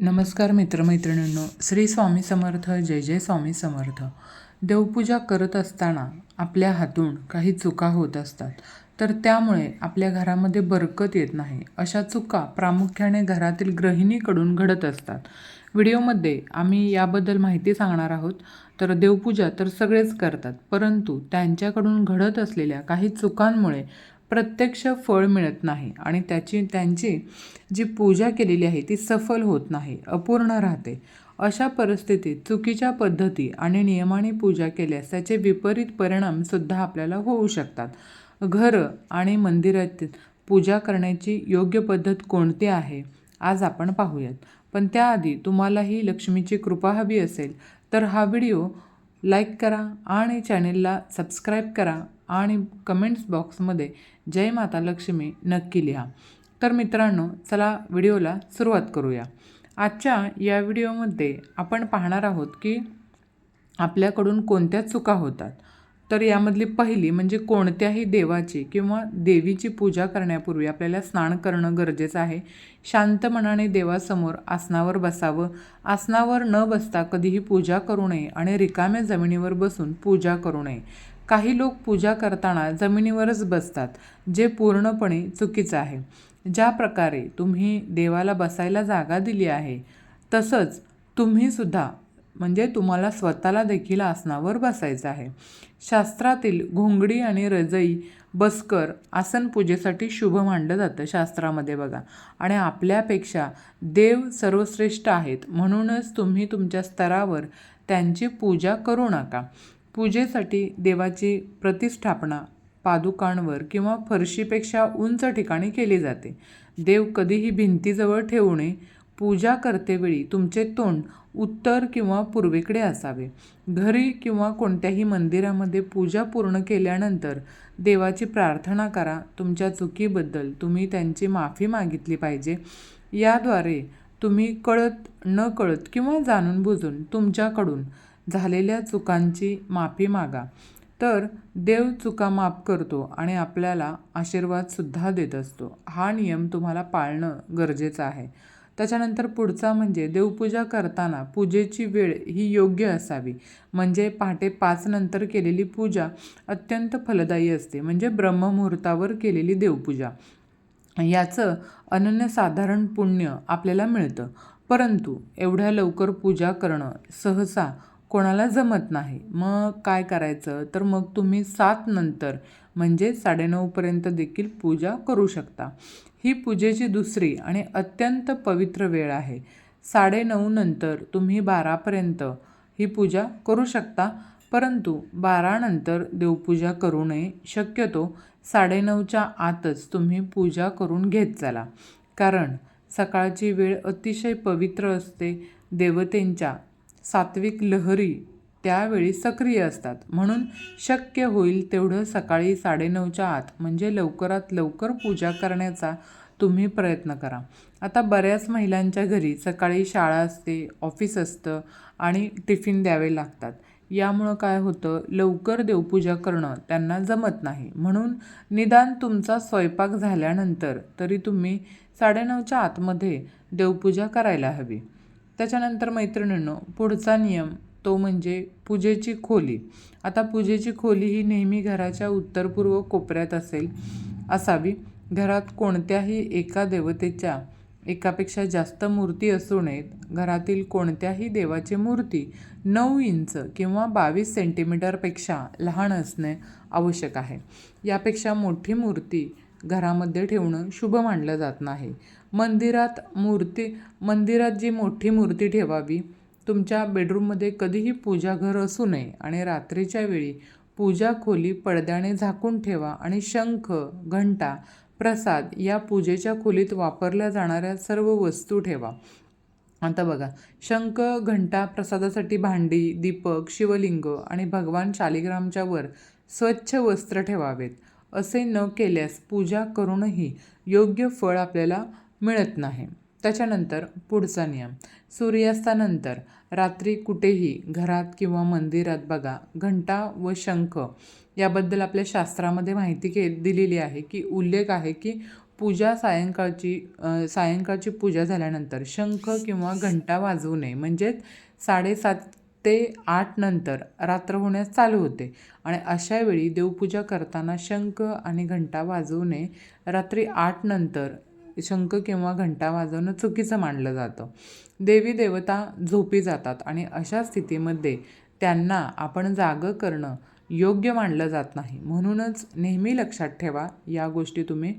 नमस्कार मित्रमैत्रिणींनो श्री स्वामी समर्थ जय जय स्वामी समर्थ. देवपूजा करत असताना आपल्या हातून काही चुका होत असतात. तर त्यामुळे आपल्या घरामध्ये बरकत येत नाही. अशा चुका प्रामुख्याने घरातील गृहिणीकडून घडत असतात. व्हिडिओमध्ये आम्ही याबद्दल माहिती सांगणार आहोत. तर देवपूजा तर सगळेच करतात परंतु त्यांच्याकडून घडत असलेल्या काही चुकांमुळे प्रत्यक्ष फळ मिळत नाही आणि त्याची त्यांची जी पूजा केलेली आहे ती सफल होत नाही अपूर्ण राहते. अशा परिस्थितीत चुकीच्या पद्धती आणि नियमाने पूजा केल्यास त्याचे विपरीत परिणामसुद्धा आपल्याला होऊ शकतात. घरं आणि मंदिरात पूजा करण्याची योग्य पद्धत कोणती आहे आज आपण पाहूयात. पण त्याआधी तुम्हालाही लक्ष्मीची कृपा हवी असेल तर हा व्हिडिओ लाईक करा आणि चॅनेलला सबस्क्राईब करा आणि कमेंट्स बॉक्समध्ये जय माता लक्ष्मी नक्की लिहा. तर मित्रांनो चला व्हिडिओला सुरुवात करूया. आजच्या या व्हिडिओमध्ये आपण पाहणार आहोत की आपल्याकडून कोणत्या चुका होतात. तर यामधली पहिली म्हणजे कोणत्याही देवाची किंवा देवीची पूजा करण्यापूर्वी आपल्याला स्नान करणं गरजेचं आहे. शांत मनाने देवासमोर आसनावर बसावं. आसनावर न बसता कधीही पूजा करू नये आणि रिकाम्या जमिनीवर बसून पूजा करू नये. काही लोक पूजा करताना जमिनीवरच बसतात जे पूर्णपणे चुकीचं आहे. ज्या प्रकारे तुम्ही देवाला बसायला जागा दिली आहे तसंच तुम्हीसुद्धा म्हणजे तुम्हाला स्वतःला देखील आसनावर बसायचं आहे. शास्त्रातील घोंगडी आणि रजई बसकर आसन पूजेसाठी शुभ मानलं जातं शास्त्रामध्ये बघा. आणि आपल्यापेक्षा देव सर्वश्रेष्ठ आहेत म्हणूनच तुम्ही तुमच्या स्तरावर त्यांची पूजा करू नका. पूजेसाठी देवाची प्रतिष्ठापना पादुकांवर किंवा फरशीपेक्षा उंच ठिकाणी केली जाते. देव कधीही भिंतीजवळ ठेवू नये. पूजा करतेवेळी तुमचे तोंड उत्तर किंवा पूर्वेकडे असावे. घरी किंवा कोणत्याही मंदिरामध्ये पूजा पूर्ण केल्यानंतर देवाची प्रार्थना करा. तुमच्या चुकीबद्दल तुम्ही त्यांची माफी मागितली पाहिजे. याद्वारे तुम्ही कळत न कळत किंवा जाणून बुजून तुमच्याकडून झालेल्या चुकांची माफी मागा. तर देव चुका माफ करतो आणि आपल्याला आशीर्वादसुद्धा देत असतो. हा नियम तुम्हाला पाळणं गरजेचं आहे. त्याच्यानंतर पुढचा म्हणजे देवपूजा करताना पूजेची वेळ ही योग्य असावी. म्हणजे पहाटे पाच नंतर केलेली पूजा अत्यंत फलदायी असते. म्हणजे ब्रह्ममुहूर्तावर केलेली देवपूजा. याचं अनन्यसाधारण पुण्य आपल्याला मिळतं. परंतु एवढ्या लवकर पूजा करणं सहसा कोणाला जमत नाही. मग काय करायचं? तर मग तुम्ही सात नंतर म्हणजे साडेनऊपर्यंत देखील पूजा करू शकता. ही पूजेची दुसरी आणि अत्यंत पवित्र वेळ आहे. साडेनऊ नंतर तुम्ही बारापर्यंत ही पूजा करू शकता. परंतु बारानंतर देवपूजा करू नये. शक्यतो साडेनऊच्या आतच तुम्ही पूजा करून घेत चला. कारण सकाळची वेळ अतिशय पवित्र असते. देवतेंच्या सात्विक लहरी त्यावेळी सक्रिय असतात. म्हणून शक्य होईल तेवढं सकाळी साडेनऊच्या आत म्हणजे लवकरात लवकर पूजा करण्याचा तुम्ही प्रयत्न करा. आता बऱ्याच महिलांच्या घरी सकाळी शाळा असते ऑफिस असतं आणि टिफिन द्यावे लागतात. यामुळं काय होतं लवकर देवपूजा करणं त्यांना जमत नाही. म्हणून निदान तुमचा स्वयंपाक झाल्यानंतर तरी तुम्ही साडेनऊच्या आतमध्ये देवपूजा करायला हवी. त्याच्यानंतर मैत्रिणींनो पुढचा नियम तो म्हणजे पूजेची खोली. आता पूजेची खोली ही नेहमी घराच्या उत्तरपूर्व कोपऱ्यात असेल असावी. घरात कोणत्याही एका देवतेच्या एकापेक्षा जास्त मूर्ती असू नयेत. घरातील कोणत्याही देवाची मूर्ती नऊ इंच किंवा बावीस सेंटीमीटरपेक्षा लहान असणे आवश्यक आहे. यापेक्षा मोठी मूर्ती घरामध्ये ठेवणं शुभ मानलं जात नाही. मंदिरात मूर्ती मंदिरात जी मोठी मूर्ती ठेवावी तुमच्या बेडरूममध्ये कधीही पूजाघर असू नये आणि रात्रीच्या वेळी पूजा खोली पडद्याने झाकून ठेवा आणि शंख घंटा प्रसाद या पूजेच्या खोलीत वापरल्या जाणाऱ्या सर्व वस्तू ठेवा. आता बघा शंख घंटा प्रसादासाठी भांडी दीपक शिवलिंग आणि भगवान शालिग्रामच्या वर स्वच्छ वस्त्र ठेवावेत. असे न केल्यास पूजा करूनही योग्य फळ आपल्याला मिळत नाही. त्याच्यानंतर पुढचा नियम. सूर्यास्तानंतर रात्री कुठेही घरात किंवा मंदिरात बघा घंटा व शंख याबद्दल आपल्या शास्त्रामध्ये माहिती के दिलेली आहे की उल्लेख आहे की पूजा सायंकाळची सायंकाळची पूजा झाल्यानंतर शंख किंवा घंटा वाजवू नये. म्हणजेच साडेसात ते आठ नंतर रात्र होण्यास चालू होते आणि अशा वेळी देवपूजा करताना शंख आणि घंटा वाजवू नये. रात्री आठ नंतर शंख किंवा घंटा वाजवणं चुकीचं मानलं जातं. देवी देवता झोपी जातात आणि अशा स्थितीमध्ये त्यांना आपण जागं करणं योग्य मानलं जात नाही. म्हणूनच नेहमी लक्षात ठेवा या गोष्टी तुम्ही.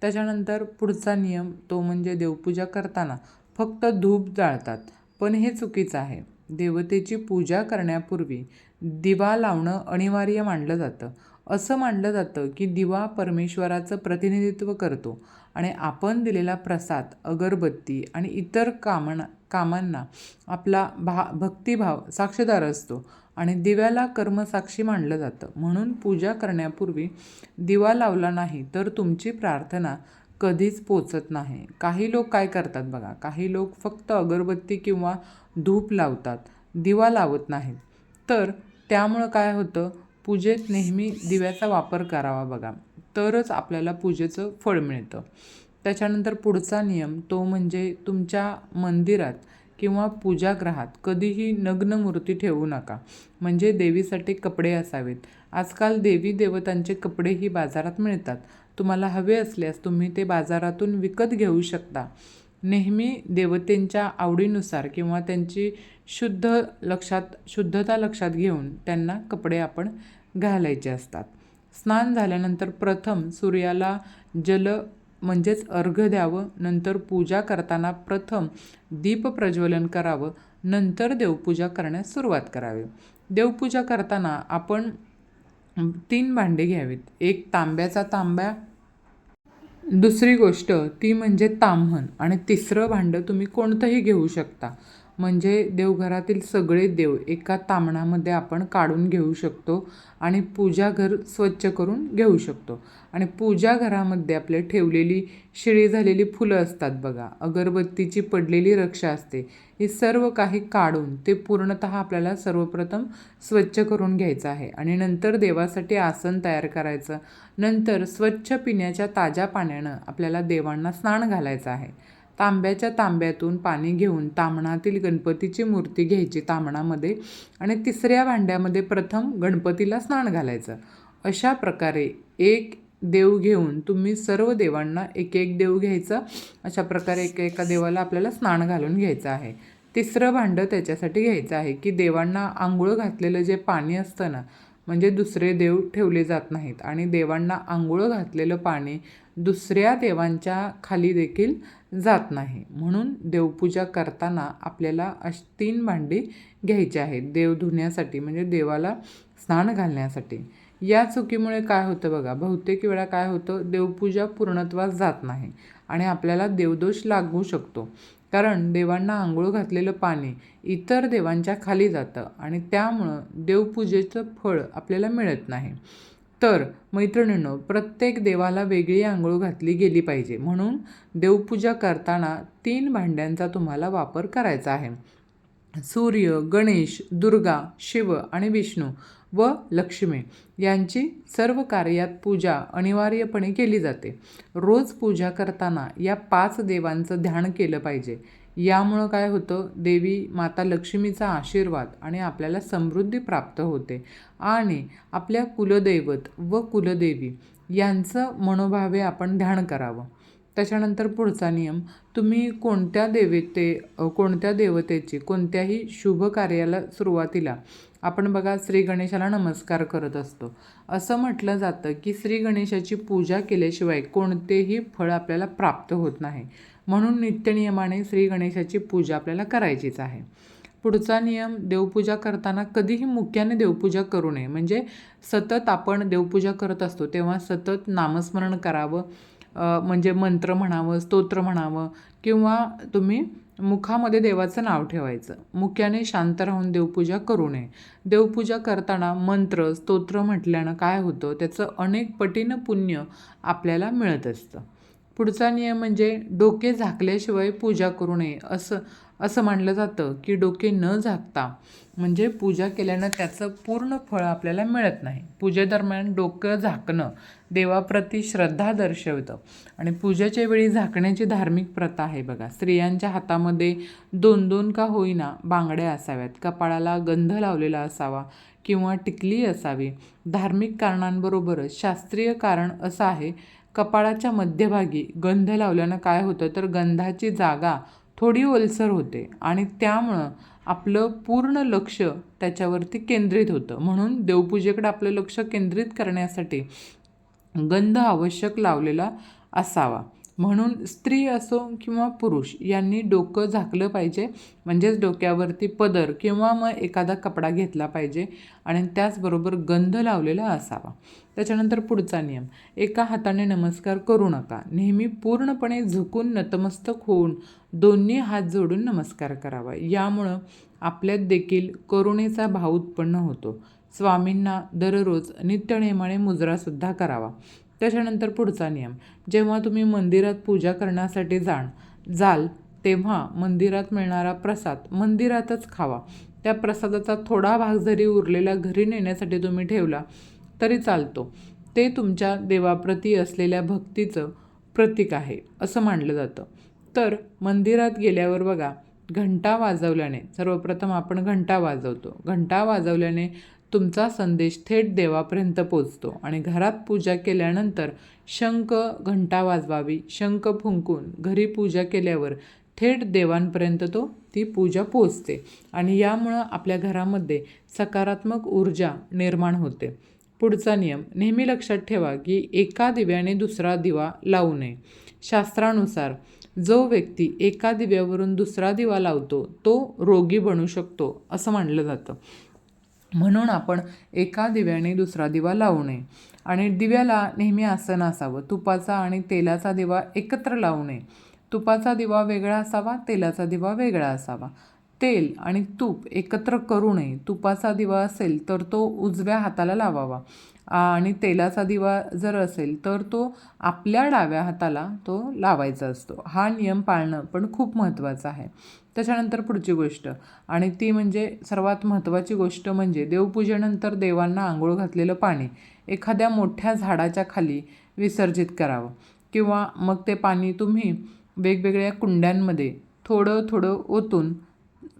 त्याच्यानंतर पुढचा नियम तो म्हणजे देवपूजा करताना फक्त धूप जाळतात. पण हे चुकीचं आहे. देवतेची पूजा करण्यापूर्वी दिवा लावणं अनिवार्य मानलं जातं. असं मानलं जातं की दिवा परमेश्वराचं प्रतिनिधित्व करतो आणि आपण दिलेला प्रसाद अगरबत्ती आणि इतर कामना कामांना आपला भा भक्तिभाव साक्षीदार असतो आणि दिव्याला कर्मसाक्षी मानलं जातं. म्हणून पूजा करण्यापूर्वी दिवा लावला नाही तर तुमची प्रार्थना कधीच पोचत नाही. काही लोक काय करतात बघा काही लोक फक्त अगरबत्ती किंवा धूप लावतात दिवा लावत नाहीत. तर त्यामुळं काय होतं? पूजेत नेहमी दिव्याचा वापर करावा बघा. तरच आपल्याला पूजेचं फळ मिळतं. त्याच्यानंतर पुढचा नियम तो म्हणजे तुमच्या मंदिरात किंवा पूजागृहात कधीही नग्न मूर्ती ठेवू नका. म्हणजे देवीसाठी कपडे असावेत. आजकाल देवी देवतांचे कपडेही बाजारात मिळतात. तुम्हाला हवे असल्यास तुम्ही ते बाजारातून विकत घेऊ शकता. नेहमी देवतेंच्या आवडीनुसार किंवा त्यांची शुद्ध लक्षात शुद्धता लक्षात घेऊन त्यांना कपडे आपण घालायचे असतात. स्नान झाल्यानंतर प्रथम सूर्याला जल म्हणजेच अर्घ्य द्यावं नंतर पूजा करताना प्रथम दीप प्रज्वलन करावं नंतर देवपूजा करण्यास सुरुवात करावी. देवपूजा करताना आपण तीन भांडे घ्यावीत. एक तांब्याचा तांब्या दुसरी गोष्ट ती म्हणजे ताम्हण आणि तिसरं भांडं तुम्ही कोणतंही घेऊ शकता. म्हणजे देवघरातील सगळे देव एका तामणामध्ये आपण काढून घेऊ शकतो आणि पूजाघर स्वच्छ करून घेऊ शकतो. आणि पूजाघरामध्ये आपले ठेवलेली शिळी झालेली फुलं असतात बघा अगरबत्तीची पडलेली रक्षा असते. हे सर्व काही काढून ते पूर्णतः आपल्याला सर्वप्रथम स्वच्छ करून घ्यायचं आहे. आणि नंतर देवासाठी आसन तयार करायचं. नंतर स्वच्छ पिण्याच्या ताज्या पाण्यानं आपल्याला देवांना स्नान घालायचं आहे. तांब्याच्या तांब्यातून पाणी घेऊन तामणातील गणपतीची मूर्ती घ्यायची तामणामध्ये आणि तिसऱ्या भांड्यामध्ये प्रथम गणपतीला स्नान घालायचं. अशा प्रकारे एक देव घेऊन तुम्ही सर्व देवांना एक एक देव घ्यायचं. अशा प्रकारे एका एका देवाला आपल्याला स्नान घालून घ्यायचं आहे. तिसरं भांडं त्याच्यासाठी घ्यायचं आहे की देवांना आंघोळ घातलेलं जे पाणी असतं ना म्हणजे दुसरे देव ठेवले जात नाहीत आणि देवांना आंघोळ घातलेलं पाणी दुसऱ्या देवांच्या खाली देखील जात नाही. म्हणून देवपूजा करताना आपल्याला अश तीन भांडी घ्यायची आहेत. देव धुण्यासाठी म्हणजे देवाला स्नान घालण्यासाठी. या चुकीमुळे काय होतं बघा बहुतेक वेळा काय होतं देवपूजा पूर्णत्वास जात नाही आणि आपल्याला देवदोष लागू शकतो. कारण देवांना आंघोळ घातलेलं पाणी इतर देवांच्या खाली जातं आणि त्यामुळं देवपूजेचं फळ आपल्याला मिळत नाही. तर मैत्रिणींनो प्रत्येक देवाला वेगळी आंघोळ घातली गेली पाहिजे. म्हणून देवपूजा करताना तीन भांड्यांचा तुम्हाला वापर करायचा आहे. सूर्य गणेश दुर्गा शिव आणि विष्णू व लक्ष्मी यांची सर्व कार्यात पूजा अनिवार्यपणे केली जाते. रोज पूजा करताना या पाच देवांचं ध्यान केलं पाहिजे. यामुळं काय होतं? देवी माता लक्ष्मीचा आशीर्वाद आणि आपल्याला समृद्धी प्राप्त होते. आणि आपल्या कुलदैवत व कुलदेवी यांचं मनोभावे आपण ध्यान करावं. त्याच्यानंतर पुढचा नियम तुम्ही कोणत्या देवते कोणत्या देवतेची कोणत्याही शुभ कार्याला सुरुवातीला आपण बघा श्री गणेशाला नमस्कार करत असतो. असं म्हटलं जातं की श्री गणेशाची पूजा केल्याशिवाय कोणतेही फळ आपल्याला प्राप्त होत नाही. म्हणून नित्यनियमाने श्री गणेशाची पूजा आपल्याला करायचीच आहे. पुढचा नियम देवपूजा करताना कधीही मुख्याने देवपूजा करू नये. म्हणजे सतत आपण देवपूजा करत असतो तेव्हा सतत नामस्मरण करावं. म्हणजे मंत्र म्हणावं स्तोत्र म्हणावं किंवा तुम्ही मुखामध्ये देवाचं नाव ठेवायचं. मुख्याने शांत राहून देवपूजा करू नये. देवपूजा करताना मंत्र स्तोत्र म्हटल्यानं काय होतं? त्याचं अनेक पटीनं पुण्य आपल्याला मिळत असतं. पुढचा नियम म्हणजे डोके झाकल्याशिवाय पूजा करू नये. असं असं मानलं जातं की डोके न झाकता म्हणजे पूजा केल्यानं त्याचं पूर्ण फळ आपल्याला मिळत नाही. पूजेदरम्यान डोकं झाकणं देवाप्रती श्रद्धा दर्शवतं. आणि पूजेच्या वेळी झाकण्याची धार्मिक प्रथा आहे बघा. स्त्रियांच्या हातामध्ये दोन दोन का होईना बांगड्या असाव्यात. कपाळाला गंध लावलेला असावा किंवा टिकली असावी. धार्मिक कारणांबरोबरच शास्त्रीय कारण असं आहे कपाळाच्या मध्यभागी गंध लावल्यानं काय होतं? तर गंधाची जागा थोडी ओलसर होते आणि त्यामुळं आपलं पूर्ण लक्ष त्याच्यावरती केंद्रित होतं. म्हणून देवपूजेकडे आपलं लक्ष केंद्रित करण्यासाठी गंध आवश्यक लावलेला असावा. म्हणून स्त्री असो किंवा पुरुष यांनी डोकं झाकलं पाहिजे. म्हणजेच डोक्यावरती पदर किंवा मग एखादा कपडा घेतला पाहिजे आणि त्याचबरोबर गंध लावलेला असावा. त्याच्यानंतर पुढचा नियम एका हाताने नमस्कार करू नका. नेहमी पूर्णपणे झुकून नतमस्तक होऊन दोन्ही हात जोडून नमस्कार करावा. यामुळं आपल्यात देखील करुणेचा भाव उत्पन्न होतो. स्वामींना दररोज नित्यनेमाने मुजरासुद्धा करावा. त्याच्यानंतर पुढचा नियम. जेव्हा तुम्ही मंदिरात पूजा करण्यासाठी जाण जाल तेव्हा मंदिरात मिळणारा प्रसाद मंदिरातच खावा. त्या प्रसादाचा थोडा भाग जरी उरलेला घरी नेण्यासाठी तुम्ही ठेवला तरी चालतो. ते तुमच्या देवाप्रती असलेल्या भक्तीचं प्रतीक आहे असं मानलं जातं. तर मंदिरात गेल्यावर बघा घंटा वाजवल्याने सर्वप्रथम आपण घंटा वाजवतो. घंटा वाजवल्याने तुमचा संदेश थेट देवापर्यंत पोचतो. आणि घरात पूजा केल्यानंतर शंख घंटा वाजवावी शंख फुंकून घरी पूजा केल्यावर थेट देवांपर्यंत तो ती पूजा पोचते आणि यामुळं आपल्या घरामध्ये सकारात्मक ऊर्जा निर्माण होते. पुढचा नियम नेहमी लक्षात ठेवा की एका दिव्याने दुसरा दिवा लावू नये. शास्त्रानुसार जो व्यक्ती एका दिव्यावरून दुसरा दिवा लावतो तो रोगी बनू शकतो असं मानलं जातं. म्हणून आपण एका दिव्याने दुसरा दिवा लावू नये. आणि दिव्याला नेहमी आसन असावं. तुपाचा आणि तेलाचा दिवा एकत्र लावू नये. तुपाचा दिवा वेगळा असावा तेलाचा दिवा वेगळा असावा. तेल आणि तूप एकत्र करू नये. तुपाचा दिवा असेल तर तो उजव्या हाताला लावावा. आणि तेलाचा दिवा जर असेल तर तो आपल्या डाव्या हाताला तो लावायचा असतो. हा नियम पाळणं पण खूप महत्त्वाचं आहे. त्याच्यानंतर पुढची गोष्ट. आणि ती म्हणजे सर्वात महत्त्वाची गोष्ट म्हणजे देवपूजेनंतर देवांना आंघोळ घातलेलं पाणी. एखाद्या मोठ्या झाडाच्या खाली विसर्जित करावं. किंवा मग ते पाणी तुम्ही वेगवेगळ्या कुंड्यांमध्ये थोडं थोडं ओतून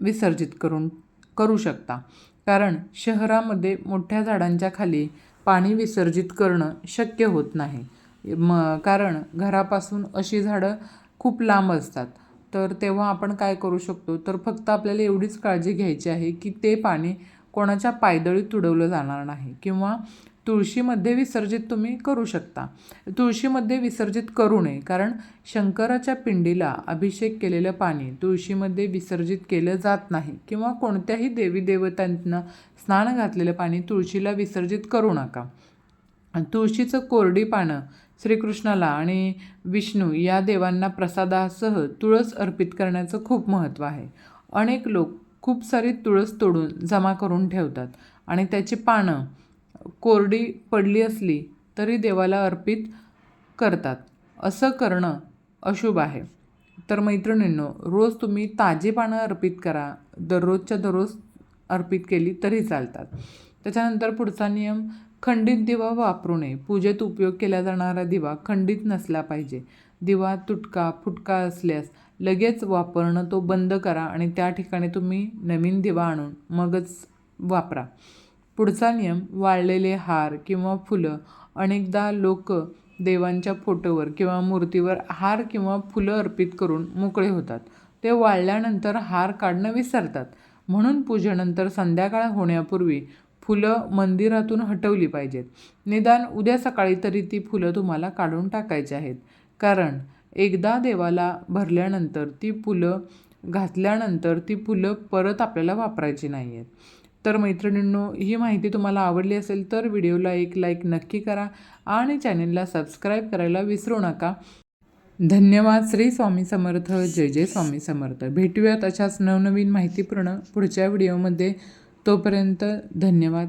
विसर्जित करून करू शकता. कारण शहरामध्ये मोठ्या झाडांच्या खाली पाणी विसर्जित करणं शक्य होत नाही. म कारण घरापासून अशी झाडं खूप लांब असतात. तर तेव्हा आपण काय करू शकतो? तर फक्त आपल्याला एवढीच काळजी घ्यायची आहे की ते पाणी कोणाच्या पायदळीत तुडवलं जाणार नाही. किंवा तुळशीमध्ये विसर्जित तुम्ही करू शकता. तुळशीमध्ये विसर्जित करू नये कारण शंकराच्या पिंडीला अभिषेक केलेलं पाणी तुळशीमध्ये विसर्जित केलं जात नाही किंवा कोणत्याही देवी देवतांना स्नान घातलेलं पाणी तुळशीला विसर्जित करू नका. तुळशीचं कोरडी पानं श्रीकृष्णाला आणि विष्णू या देवांना प्रसादासह तुळस अर्पित करण्याचं खूप महत्त्व आहे. अनेक लोक खूप सारी तुळस तोडून जमा करून ठेवतात आणि त्याची पानं कोरडी पडली असली तरी देवाला अर्पित करतात. असं करणं अशुभ आहे. तर मैत्रिणींनो रोज तुम्ही ताजी पानं अर्पित करा. दररोजच्या दररोज अर्पित केली तरी चालतात. त्याच्यानंतर पुढचा नियम खंडित दिवा वापरू नये. पूजेत उपयोग केला जाणारा दिवा खंडित नसला पाहिजे. दिवा तुटका फुटका असल्यास लगेच वापरणं तो बंद करा आणि त्या ठिकाणी तुम्ही नवीन दिवा आणून मगच वापरा. पुढचा नियम वाळलेले हार किंवा फुलं अनेकदा लोक देवांच्या फोटोवर किंवा मूर्तीवर हार किंवा फुलं अर्पित करून मोकळे होतात. ते वाळल्यानंतर हार काढणं विसरतात. म्हणून पूजेनंतर संध्याकाळ होण्यापूर्वी फुलं मंदिरातून हटवली पाहिजेत. निदान उद्या सकाळी तरी ती फुलं तुम्हाला काढून टाकायची आहेत. कारण एकदा देवाला भरल्यानंतर ती फुलं घातल्यानंतर ती फुलं परत आपल्याला वापरायची नाही आहेत तर मैत्रिणींनो ही माहिती तुम्हाला आवडली असेल तर व्हिडिओला एक लाईक नक्की करा आणि चॅनेलला सबस्क्राईब करायला विसरू नका. धन्यवाद. श्री स्वामी समर्थ. जय जय स्वामी समर्थ. भेटूयात अशाच नवनवीन माहितीपूर्ण पुढच्या व्हिडिओमध्ये. तोपर्यंत धन्यवाद.